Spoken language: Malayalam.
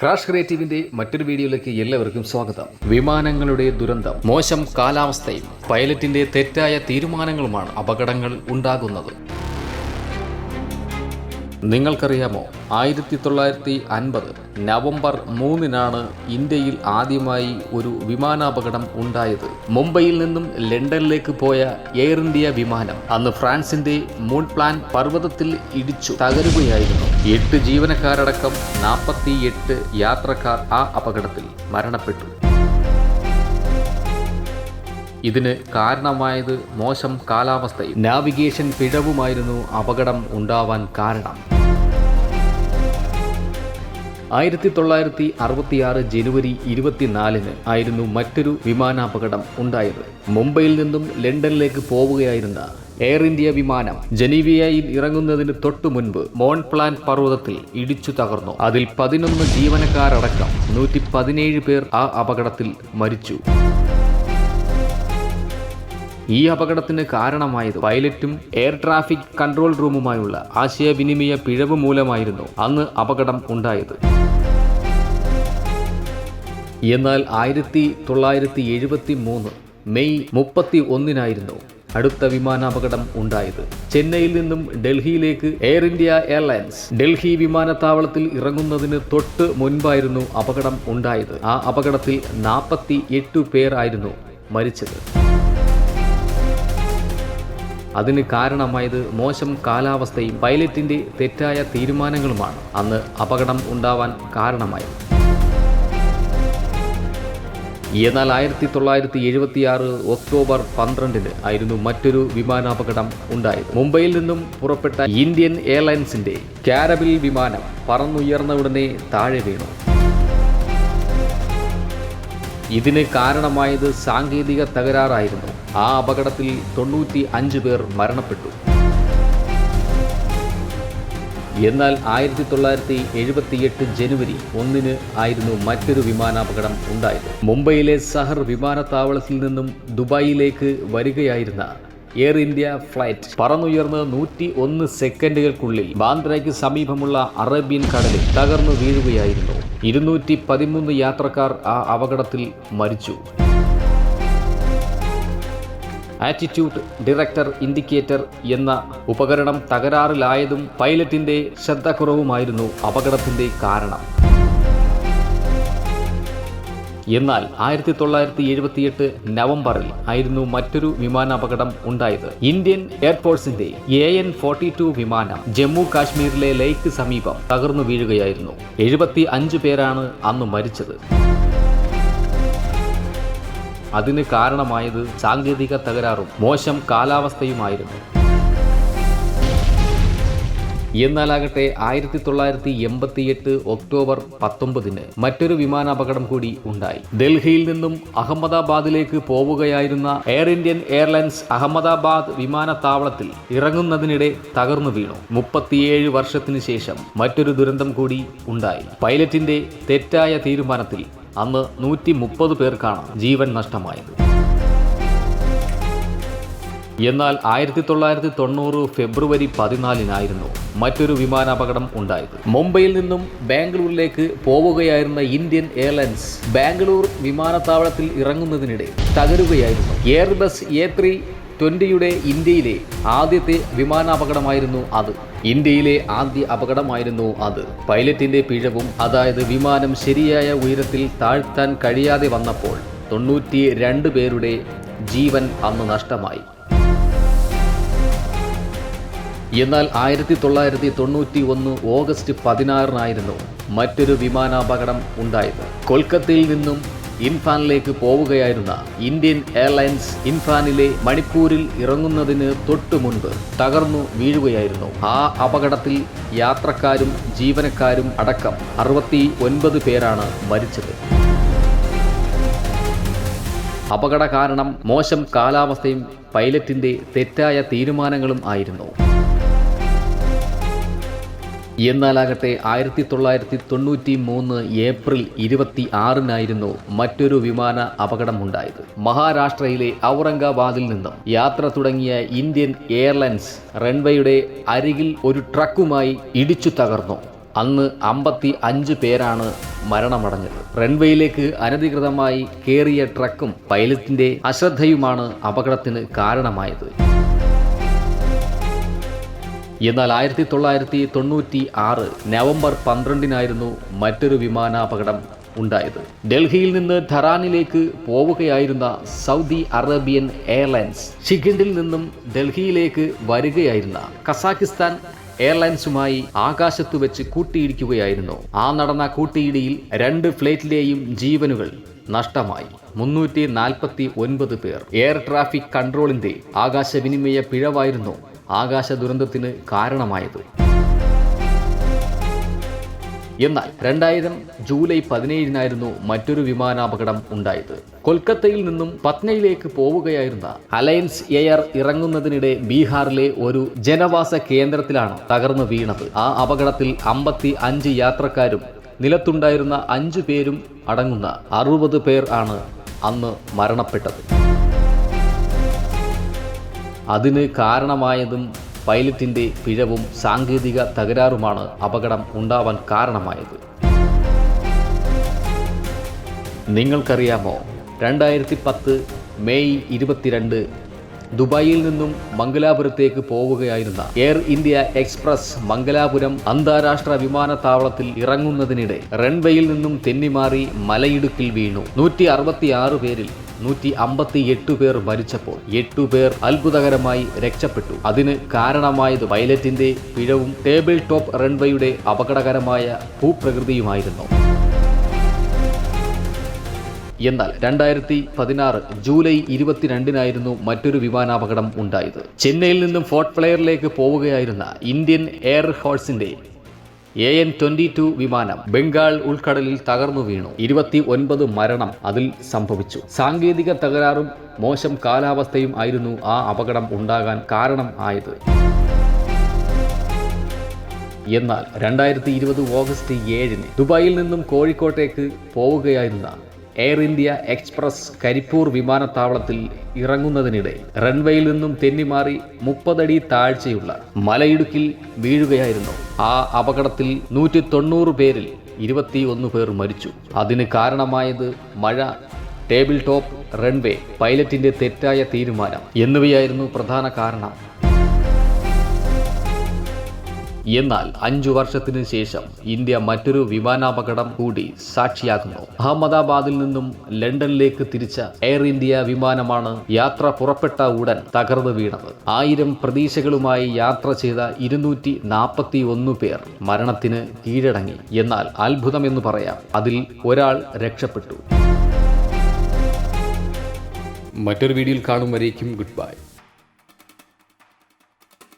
ക്രാഷ് ക്രിയേറ്റീവിന്റെ മറ്റൊരു വീഡിയോയിലേക്ക് എല്ലാവർക്കും സ്വാഗതം. വിമാനങ്ങളുടെ ദുരന്തം മോശം കാലാവസ്ഥയും പൈലറ്റിന്റെ തെറ്റായ തീരുമാനങ്ങളുമാണ് അപകടങ്ങൾ ഉണ്ടാകുന്നത്. നിങ്ങൾക്കറിയാമോ ആയിരത്തി തൊള്ളായിരത്തി അൻപത് നവംബർ മൂന്നിനാണ് ഇന്ത്യയിൽ ആദ്യമായി ഒരു വിമാനാപകടം ഉണ്ടായത്. മുംബൈയിൽ നിന്നും ലണ്ടനിലേക്ക് പോയ എയർ ഇന്ത്യ വിമാനം അന്ന് ഫ്രാൻസിന്റെ മൂൺ പ്ലാൻ പർവതത്തിൽ ഇടിച്ചു തകരുകയായിരുന്നു. എട്ട് ജീവനക്കാരടക്കം നാൽപ്പത്തി എട്ട് യാത്രക്കാർ ആ അപകടത്തിൽ മരണപ്പെട്ടു. ഇതിന് കാരണമായത് മോശം കാലാവസ്ഥയും നാവിഗേഷൻ പിഴവുമായിരുന്നു അപകടം ഉണ്ടാവാൻ കാരണം. ആയിരത്തി തൊള്ളായിരത്തി അറുപത്തിയാറ് ജനുവരി ഇരുപത്തിനാലിന് ആയിരുന്നു മറ്റൊരു വിമാനാപകടം ഉണ്ടായത്. മുംബൈയിൽ നിന്നും ലണ്ടനിലേക്ക് പോവുകയായിരുന്ന എയർ ഇന്ത്യ വിമാനം ജനീവിയയിൽ ഇറങ്ങുന്നതിന് തൊട്ടു മുൻപ് മോൺപ്ലാൻ പർവതത്തിൽ ഇടിച്ചു തകർന്നു. അതിൽ പതിനൊന്ന് ജീവനക്കാരടക്കം നൂറ്റി പതിനേഴ് പേർ ആ അപകടത്തിൽ മരിച്ചു. ഈ അപകടത്തിന് കാരണമായത് പൈലറ്റും എയർ ട്രാഫിക് കൺട്രോൾ റൂമുമായുള്ള ആശയവിനിമയ പിഴവ് മൂലമായിരുന്നു അന്ന് അപകടം ഉണ്ടായത്. എന്നാൽ ആയിരത്തി തൊള്ളായിരത്തി എഴുപത്തി മൂന്ന് മെയ് മുപ്പത്തി ഒന്നിനായിരുന്നു അടുത്ത വിമാനാപകടം ഉണ്ടായത്. ചെന്നൈയിൽ നിന്നും ഡൽഹിയിലേക്ക് എയർ ഇന്ത്യ എയർലൈൻസ് ഡൽഹി വിമാനത്താവളത്തിൽ ഇറങ്ങുന്നതിന് തൊട്ട് മുൻപായിരുന്നു അപകടം ഉണ്ടായത്. ആ അപകടത്തിൽ നാൽപ്പത്തി എട്ട് പേരായിരുന്നു മരിച്ചത്. അതിന് കാരണമായത് മോശം കാലാവസ്ഥയും പൈലറ്റിന്റെ തെറ്റായ തീരുമാനങ്ങളുമാണ്. അന്ന് അപകടം ഉണ്ടാവാൻ കാരണമായത് എന്നാൽ ആയിരത്തി തൊള്ളായിരത്തി എഴുപത്തിയാറ് ഒക്ടോബർ പന്ത്രണ്ടിന് ആയിരുന്നു മറ്റൊരു വിമാനാപകടം ഉണ്ടായത്. മുംബൈയിൽ നിന്നും പുറപ്പെട്ട ഇന്ത്യൻ എയർലൈൻസിന്റെ കാരബിൽ വിമാനം പറന്നുയർന്ന ഉടനെ താഴെ വീണു. ഇതിന് കാരണമായത് സാങ്കേതിക തകരാറായിരുന്നു. ആ അപകടത്തിൽ തൊണ്ണൂറ്റി അഞ്ച് പേർ മരണപ്പെട്ടു. എന്നാൽ ആയിരത്തി തൊള്ളായിരത്തി എഴുപത്തിയെട്ട് ജനുവരി ഒന്നിന് ആയിരുന്നു മറ്റൊരു വിമാനാപകടം ഉണ്ടായത്. മുംബൈയിലെ സഹർ വിമാനത്താവളത്തിൽ നിന്നും ദുബായിലേക്ക് വരികയായിരുന്ന എയർ ഇന്ത്യ ഫ്ലൈറ്റ് പറന്നുയർന്ന് നൂറ്റി ഒന്ന് സെക്കൻഡുകൾക്കുള്ളിൽ ബാന്ദ്രയ്ക്ക് സമീപമുള്ള അറേബ്യൻ കടലിൽ തകർന്നു വീഴുകയായിരുന്നു. ഇരുന്നൂറ്റി പതിമൂന്ന് യാത്രക്കാർ ആ അപകടത്തിൽ മരിച്ചു. ആറ്റിറ്റ്യൂഡ് ഡിറക്ടർ ഇൻഡിക്കേറ്റർ എന്ന ഉപകരണം തകരാറിലായതും പൈലറ്റിന്റെ ശ്രദ്ധക്കുറവുമായിരുന്നു അപകടത്തിന്റെ കാരണം. എന്നാൽ ആയിരത്തി തൊള്ളായിരത്തി എഴുപത്തിയെട്ട് നവംബറിൽ ആയിരുന്നു മറ്റൊരു വിമാനാപകടം ഉണ്ടായത്. ഇന്ത്യൻ എയർഫോഴ്സിന്റെ എ എൻ ഫോർട്ടി ടു വിമാനം ജമ്മു കാശ്മീരിലെ ലേക്ക് സമീപം തകർന്നു വീഴുകയായിരുന്നു. എഴുപത്തി അഞ്ച് പേരാണ് അന്ന് മരിച്ചത്. അതിന് കാരണമായത് സാങ്കേതിക തകരാറും മോശം കാലാവസ്ഥയുമായിരുന്നു. എന്നാലാകട്ടെ ആയിരത്തി തൊള്ളായിരത്തി എൺപത്തിയെട്ട് ഒക്ടോബർ പത്തൊമ്പതിന് മറ്റൊരു വിമാനാപകടം കൂടി ഉണ്ടായി. ഡൽഹിയിൽ നിന്നും അഹമ്മദാബാദിലേക്ക് പോവുകയായിരുന്ന എയർ ഇന്ത്യൻ എയർലൈൻസ് അഹമ്മദാബാദ് വിമാനത്താവളത്തിൽ ഇറങ്ങുന്നതിനിടെ തകർന്നു വീണു. മുപ്പത്തിയേഴ് വർഷത്തിനു ശേഷം മറ്റൊരു ദുരന്തം കൂടി ഉണ്ടായി. പൈലറ്റിന്റെ തെറ്റായ തീരുമാനത്തിൽ അന്ന് നൂറ്റി മുപ്പത് പേർക്കാണ് ജീവൻ നഷ്ടമായത്. എന്നാൽ ആയിരത്തി തൊള്ളായിരത്തി തൊണ്ണൂറ് ഫെബ്രുവരി പതിനാലിനായിരുന്നു മറ്റൊരു വിമാനാപകടം ഉണ്ടായത്. മുംബൈയിൽ നിന്നും ബാംഗ്ലൂരിലേക്ക് പോവുകയായിരുന്ന ഇന്ത്യൻ എയർലൈൻസ് ബാംഗ്ലൂർ വിമാനത്താവളത്തിൽ ഇറങ്ങുന്നതിനിടെ തകരുകയായിരുന്നു. എയർബസ് എ ത്രീ ട്വന്റിയുടെ ഇന്ത്യയിലെ ആദ്യത്തെ വിമാനാപകടമായിരുന്നു അത്. ഇന്ത്യയിലെ ആദ്യ അപകടമായിരുന്നു അത്. പൈലറ്റിന്റെ പിഴവും അതായത് വിമാനം ശരിയായ ഉയരത്തിൽ താഴ്ത്താൻ കഴിയാതെ വന്നപ്പോൾ തൊണ്ണൂറ്റി രണ്ട് പേരുടെ ജീവൻ അന്ന് നഷ്ടമായി. എന്നാൽ ആയിരത്തി തൊള്ളായിരത്തി തൊണ്ണൂറ്റി ഒന്ന് ഓഗസ്റ്റ് പതിനാറിനായിരുന്നു മറ്റൊരു വിമാനാപകടം ഉണ്ടായത്. കൊൽക്കത്തയിൽ നിന്നും ഇൻഫാനിലേക്ക് പോവുകയായിരുന്ന ഇന്ത്യൻ എയർലൈൻസ് ഇൻഫാനിലെ മണിപ്പൂരിൽ ഇറങ്ങുന്നതിന് തൊട്ടു മുൻപ് തകർന്നു വീഴുകയായിരുന്നു. ആ അപകടത്തിൽ യാത്രക്കാരും ജീവനക്കാരും അടക്കം അറുപത്തി ഒൻപത് പേരാണ് മരിച്ചത്. അപകട കാരണം മോശം കാലാവസ്ഥയും പൈലറ്റിന്റെ തെറ്റായ തീരുമാനങ്ങളും ആയിരുന്നു. എന്നാലാകട്ടെ ആയിരത്തി തൊള്ളായിരത്തി തൊണ്ണൂറ്റി മൂന്ന് ഏപ്രിൽ ഇരുപത്തി ആറിനായിരുന്നു മറ്റൊരു വിമാന അപകടമുണ്ടായത്. മഹാരാഷ്ട്രയിലെ ഔറംഗാബാദിൽ നിന്നും യാത്ര തുടങ്ങിയ ഇന്ത്യൻ എയർലൈൻസ് റൺവേയുടെ അരികിൽ ഒരു ട്രക്കുമായി ഇടിച്ചു തകർന്നു. അന്ന് അമ്പത്തി അഞ്ച് പേരാണ് മരണമടഞ്ഞത്. റൺവേയിലേക്ക് അനധികൃതമായി കയറിയ ട്രക്കും പൈലറ്റിന്റെ അശ്രദ്ധയുമാണ് അപകടത്തിന് കാരണമായത്. എന്നാൽ ആയിരത്തി തൊള്ളായിരത്തി തൊണ്ണൂറ്റി ആറ് നവംബർ പന്ത്രണ്ടിനായിരുന്നു മറ്റൊരു വിമാനാപകടം ഉണ്ടായത്. ഡൽഹിയിൽ നിന്ന് ധറാനിലേക്ക് പോവുകയായിരുന്ന സൗദി അറേബ്യൻ എയർലൈൻസ് ഷിഗണ്ടിൽ നിന്നും ഡൽഹിയിലേക്ക് വരികയായിരുന്ന കസാഖിസ്ഥാൻ എയർലൈൻസുമായി ആകാശത്ത് വെച്ച് കൂട്ടിയിടിക്കുകയായിരുന്നു. ആ നടന്ന കൂട്ടിയിടിയിൽ രണ്ട് ഫ്ലൈറ്റിലെയും ജീവനുകൾ നഷ്ടമായി. മുന്നൂറ്റി നാൽപ്പത്തി ഒൻപത് പേർ. എയർ ട്രാഫിക് കൺട്രോളിന്റെ ആകാശവിനിമയ പിഴവായിരുന്നു ആകാശ ദുരന്തത്തിന് കാരണമായത്. എന്നാൽ രണ്ടായിരം ജൂലൈ പതിനേഴിനായിരുന്നു മറ്റൊരു വിമാനാപകടം ഉണ്ടായത്. കൊൽക്കത്തയിൽ നിന്നും പത്നയിലേക്ക് പോവുകയായിരുന്ന അലയൻസ് എയർ ഇറങ്ങുന്നതിനിടെ ബീഹാറിലെ ഒരു ജനവാസ കേന്ദ്രത്തിലാണ് തകർന്നു വീണത്. ആ അപകടത്തിൽ അമ്പത്തി അഞ്ച് യാത്രക്കാരും നിലത്തുണ്ടായിരുന്ന അഞ്ചു പേരും അടങ്ങുന്ന അറുപത് പേർ ആണ് അന്ന് മരണപ്പെട്ടത്. അതിന് കാരണമായതും പൈലറ്റിന്റെ പിഴവും സാങ്കേതിക തകരാറുമാണ് അപകടം ഉണ്ടാവാൻ കാരണമായത്. നിങ്ങൾക്കറിയാമോ രണ്ടായിരത്തി പത്ത് മെയ് ഇരുപത്തിരണ്ട് ദുബായിൽ നിന്നും മംഗലാപുരത്തേക്ക് പോവുകയായിരുന്ന എയർ ഇന്ത്യ എക്സ്പ്രസ് മംഗലാപുരം അന്താരാഷ്ട്ര വിമാനത്താവളത്തിൽ ഇറങ്ങുന്നതിനിടെ റൺവേയിൽ നിന്നും തെന്നിമാറി മലയിടുക്കിൽ വീണു. നൂറ്റി പേരിൽ നൂറ്റി അമ്പത്തി എട്ട് പേർ മരിച്ചപ്പോൾ എട്ടു പേർ അത്ഭുതകരമായി രക്ഷപ്പെട്ടു. അതിന് കാരണമായത് പൈലറ്റിന്റെ പിഴവും ടേബിൾ ടോപ്പ് റൺവേയുടെ അപകടകരമായ ഭൂപ്രകൃതിയുമായിരുന്നു. എന്നാൽ രണ്ടായിരത്തി പതിനാറ് ജൂലൈ ഇരുപത്തിരണ്ടിനായിരുന്നു മറ്റൊരു വിമാനാപകടം ഉണ്ടായത്. ചെന്നൈയിൽ നിന്നും ഫോർട്ട് പ്ലെയറിലേക്ക് പോവുകയായിരുന്ന ഇന്ത്യൻ എയർ ഫോഴ്സിന്റെ എ എൻ ട്വന്റി ടു വിമാനം ബംഗാൾ ഉൾക്കടലിൽ തകർന്നു വീണു. ഇരുപത്തി ഒൻപത് മരണം അതിൽ സംഭവിച്ചു. സാങ്കേതിക തകരാറും മോശം കാലാവസ്ഥയും ആയിരുന്നു ആ അപകടം ഉണ്ടാകാൻ കാരണം ആയത്. എന്നാൽ രണ്ടായിരത്തി ഇരുപത് ഓഗസ്റ്റ് ഏഴിന് ദുബായിൽ നിന്നും കോഴിക്കോട്ടേക്ക് പോവുകയായിരുന്ന എയർ ഇന്ത്യ എക്സ്പ്രസ് കരിപ്പൂർ വിമാനത്താവളത്തിൽ ഇറങ്ങുന്നതിനിടെ റൺവേയിൽ നിന്നും തെന്നിമാറി മുപ്പതടി താഴ്ചയുള്ള മലയിടുക്കിൽ വീഴുകയായിരുന്നു. ആ അപകടത്തിൽ നൂറ്റി തൊണ്ണൂറ് പേരിൽ ഇരുപത്തിയൊന്ന് പേർ മരിച്ചു. അതിന് കാരണമായത് മഴ ടേബിൾ ടോപ്പ് റൺവേ പൈലറ്റിന്റെ തെറ്റായ തീരുമാനം എന്നിവയായിരുന്നു പ്രധാന കാരണം. എന്നാൽ അഞ്ചു വർഷത്തിനു ശേഷം ഇന്ത്യ മറ്റൊരു വിമാനാപകടം കൂടി സാക്ഷിയാകുന്നു. അഹമ്മദാബാദിൽ നിന്നും ലണ്ടനിലേക്ക് തിരിച്ച എയർ ഇന്ത്യ വിമാനമാണ് യാത്ര പുറപ്പെട്ട ഉടൻ തകർന്നു വീണത്. ആയിരം പ്രതീക്ഷകളുമായി യാത്ര ചെയ്ത ഇരുന്നൂറ്റി നാൽപ്പത്തി ഒന്ന് പേർ മരണത്തിന് കീഴടങ്ങി. എന്നാൽ അത്ഭുതം എന്ന് പറയാം അതിൽ ഒരാൾ രക്ഷപ്പെട്ടു. മറ്റൊരു വീഡിയോയിൽ കാണും വരേക്കും. Good bye.